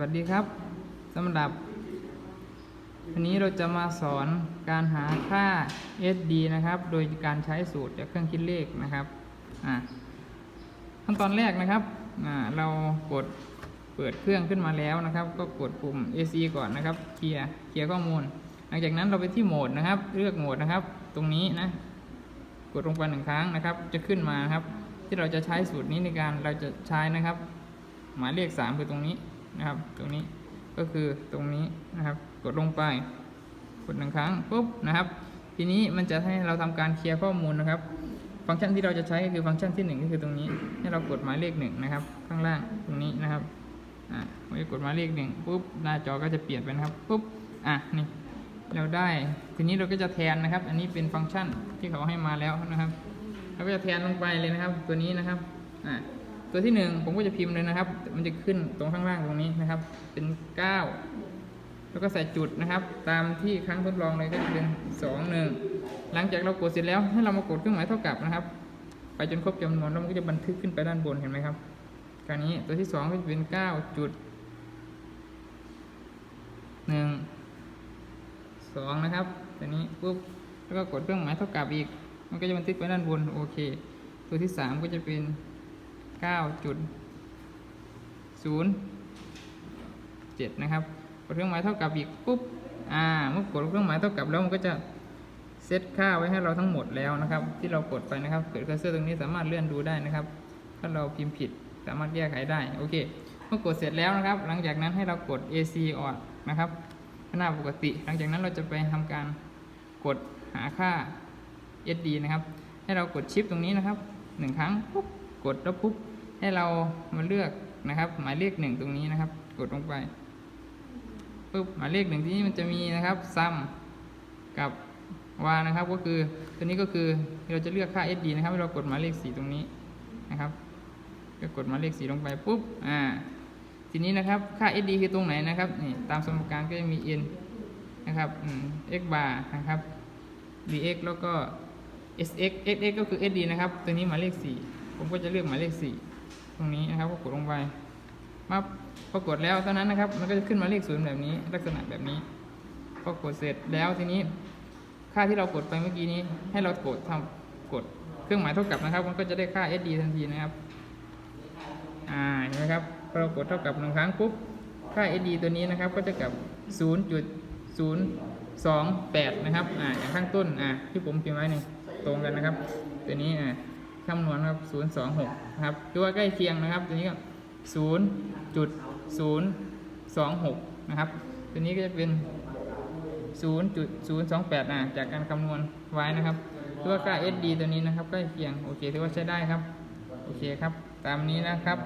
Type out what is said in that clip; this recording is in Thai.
วัสดีครับสำหรับ วันนี้เราจะมาสอนการหาค่า SD นะครับ โดยการใช้สูตรจากเครื่องคิดเลขนะครับขั้นตอนแรกนะครับเรากดเปิดเครื่องขึ้นมาแล้วนะครับ ก็กดปุ่ม AC ก่อนนะครับเคลียร์เคลียร์ข้อมูล หลังจากนั้นเราไปที่โหมดนะครับ เลือกโหมดนะครับ ตรงนี้นะกดลงไปหนึ่งครั้งนะครับ จะขึ้นมาครับ ที่เราจะใช้สูตรนี้ในการเราจะใช้นะครับ หมายเลขสามคือตรงนี้ นะครับ ตรงนี้ก็คือตรงนี้นะครับ กดลงไป กดหนึ่งครั้งปุ๊บนะครับ ทีนี้มันจะให้เราทำการเคลียร์ข้อมูลนะครับ ฟังก์ชันที่เราจะใช้ก็คือฟังก์ชันที่หนึ่งก็คือตรงนี้ ให้เรากดหมายเลขหนึ่งนะครับ ข้างล่างตรงนี้นะครับอ่าเมื่อกดหมายเลขหนึ่งปุ๊บหน้าจอก็จะเปลี่ยนไปนะครับปุ๊บอะนี่เราได้ทีนี้เราก็จะแทนนะครับ อันนี้เป็นฟังก์ชันที่เขาให้มาแล้วนะครับเราก็จะแทนลงไปเลยนะครับ ตัวนี้นะครับอ่า ตัวที่หนึ่งผมก็จะพิมพ์เลยนะครับ มันจะขึ้นตรงข้างล่างตรงนี้นะครับ เป็นเก้าแล้วก็ใส่จุดนะครับ ตามที่ครั้งทดลองเลยก็จะเป็นสองหนึ่งหลังจากเรากดเสร็จแล้วให้เรามากดเครื่องหมายเท่ากับนะครับ ไปจนครบจำนวนแล้วมันก็จะบันทึกขึ้นไปด้านบนเห็นไหมครับคราวนี้ตัวที่สองก็จะเป็นเก้าจุดหนึ่งสองนะครับตัวนี้ปุ๊บแล้วก็กดเครื่องหมายเท่ากับอีก มันก็จะบันทึกไปด้านบนโอเค ตัวที่สามก็จะเป็น เก้าจุดศูนย์เจ็ดนะครับกดเครื่องหมายเท่ากับอีกปุ๊บอ่าเมื่อกดเครื่องหมายเท่ากับแล้วมันก็จะเซตค่าไว้ให้เราทั้งหมดแล้วนะครับ ที่เรากดไปนะครับ เกิดเคอร์เซอร์ตรงนี้สามารถเลื่อนดูได้นะครับ ถ้าเราพิมพ์ผิดสามารถแก้ไขได้โอเคเมื่อกดเสร็จแล้วนะครับ หลังจากนั้นให้เรากด AC ออกนะครับหน้าปกติ หลังจากนั้นเราจะไปทำการกดหาค่า SD นะครับ ให้เรากดชิปตรงนี้นะครับหนึ่งครั้งปุ๊บ กดแล้วปุ๊บให้เรามาเลือกนะครับ หมายเลขหนึ่งตรงนี้นะครับ กดลงไปปุ๊บหมายเลขหนึ่งที่นี่มันจะมีนะครับซัมกับวานะครับก็คือตัวนี้ก็คือเราจะเลือกค่า SD นะครับให้เรากดหมายเลขสีตรงนี้นะครับ ก็กดหมายเลขสีลงไปปุ๊บอ่าทีนี้นะครับค่า SD คือตรงไหนนะครับนี่ตามสมการก็จะมี n นะครับอืม x bar นะครับ dx แล้วก็ sx sx ก็คือ SD นะครับ ตัวนี้หมายเลขสี่ ผมก็จะเลือกหมายเลขสี่ตรงนี้นะครับก็กดลงไปมาพอกดแล้วเท่านั้นนะครับ มันก็จะขึ้นมาเลขศูนย์แบบนี้ ลักษณะแบบนี้พอกดเสร็จแล้วทีนี้ ค่าที่เรากดไปเมื่อกี้นี้ ให้เรากดทำกดเครื่องหมายเท่ากับนะครับ มันก็จะได้ค่า SD ทันทีนะครับอ่าเห็นไหมครับพอเรากดเท่ากับหนึ่งครั้งปุ๊บค่า SD ตัวนี้นะครับ ก็จะกับ 0.028 นะครับอ่าอย่างข้างต้นอ่าที่ผมพิมพ์ไว้นี่ตรงกันนะครับ ตัวนี้อ่า คำนวณครับ 026ครับถือว่าใกล้เคียงนะครับ ตัวนี้ก็0.026 นะครับ ตัวนี้ก็จะเป็น 0.028อ่าจากการคำนวณไว้นะครับถือว่าค่า SD ตัวนี้นะครับใกล้เคียงโอเคถือว่าใช้ได้ครับ โอเคครับ ตามนี้นะครับ